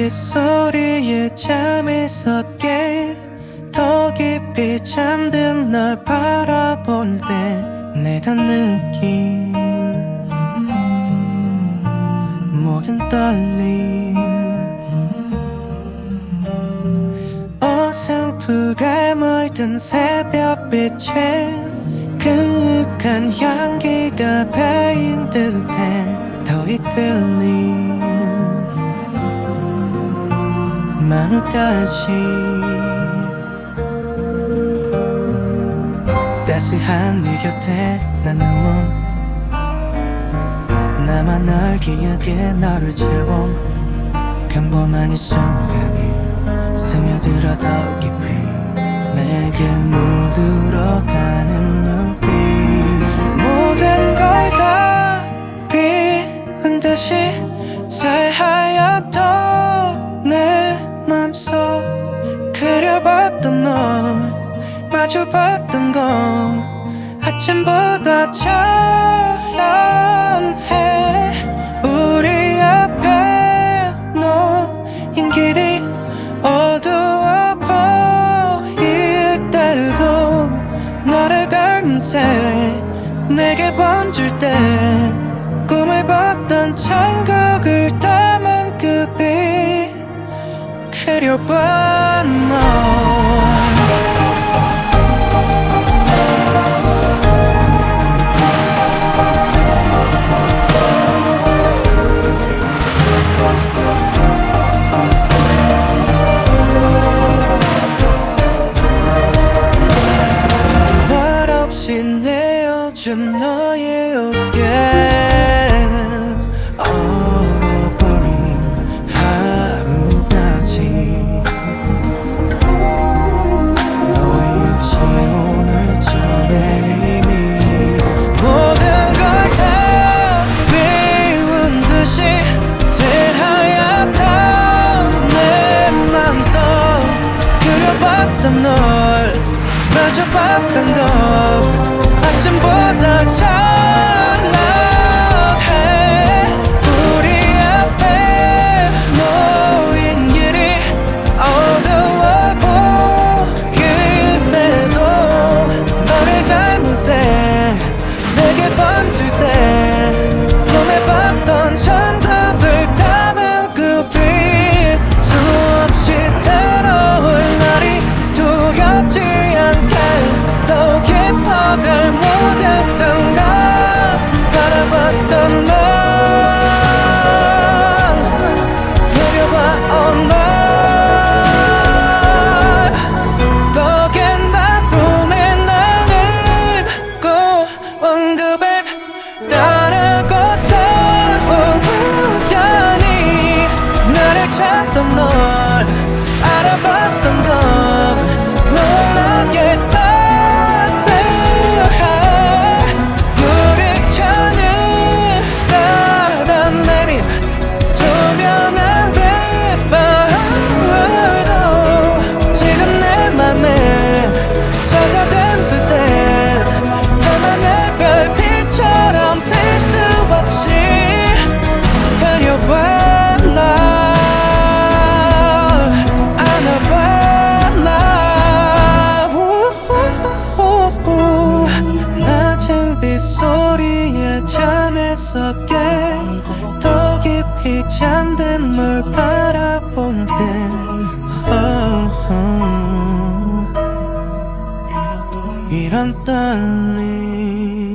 빗소리에 잠에서 깨 더 깊이 잠든 널 바라볼 때 내가 느낀 모든 떨림. 어설프게 물든 새벽빛에 그윽한 향기가 배인 듯해 더 이끌림 마음까지. 따스한 네 곁에 난 누워. 나만 널 기억에 너를 채워. 평범한 이 순간이 스며들어 더 깊이 내게 물들어가는 눈빛. 모든 걸 다 비운 듯이 새하얗던 내 맘속 그려봤던 널 마주봤던 건 아침보다 찬란해. 우리 앞에 놓인 길이 어두워 보일 때도 너를 닮은새 내게 번질 때 꿈을 봤던 천국 그려봐 너. 말 없이 내어준 너 아침 찾던 널 잠든 물 바라볼 때 oh, oh. 이런 떨림